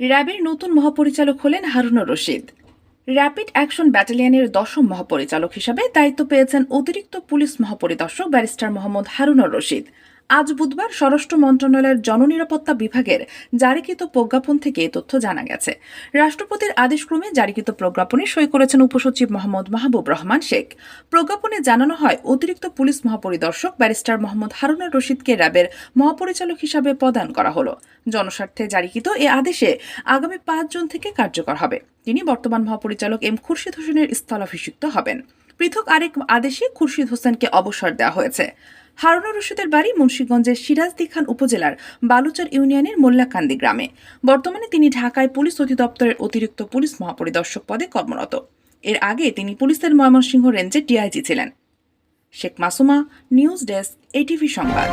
র্যাবের নতুন মহাপরিচালক হলেন হারুনুর রশিদ। র্যাপিড অ্যাকশন ব্যাটালিয়নের দশম মহাপরিচালক হিসাবে দায়িত্ব পেয়েছেন অতিরিক্ত পুলিশ মহাপরিদর্শক ব্যারিস্টার মোহাম্মদ হারুনুর রশিদ। আজ বুধবার স্বরাষ্ট্র মন্ত্রণালয়ের জননিরাপত্তা বিভাগের জারিকৃত প্রজ্ঞাপন থেকে তথ্য জানা গেছে। রাষ্ট্রপতির আদেশক্রমে জারিকৃত প্রজ্ঞাপনে সই করেছেন উপসচিব মোহাম্মদ মাহবুব রহমান শেখ। প্রজ্ঞাপনে জানানো হয়, অতিরিক্ত পুলিশ মহাপরিদর্শক ব্যারিস্টার মোহাম্মদ হারুনুর রশিদকে র্যাবের মহাপরিচালক হিসাবে প্রদান করা হলো। জনস্বার্থে জারিকৃত এ আদেশে আগামী পাঁচ জুন থেকে কার্যকর হবে। তিনি বর্তমান মহাপরিচালক এম খুরশিদ হোসেনের স্থলাভিষিক্ত হবেন। পৃথক আরেক আদেশে খুরশিদ হোসেনকে অবসর দেওয়া হয়েছে। হারুনুর রশিদের বাড়ি মুন্সিগঞ্জের সিরাজদি খান উপজেলার বালুচর ইউনিয়নের মোল্লাকান্দি গ্রামে। বর্তমানে তিনি ঢাকায় পুলিশ অধিদপ্তরের অতিরিক্ত পুলিশ মহাপরিদর্শক পদে কর্মরত। এর আগে তিনি পুলিশের ময়মনসিংহ রেঞ্জের ডিআইজি ছিলেন। Sheikh Masuma, news desk, ATV সংবাদ।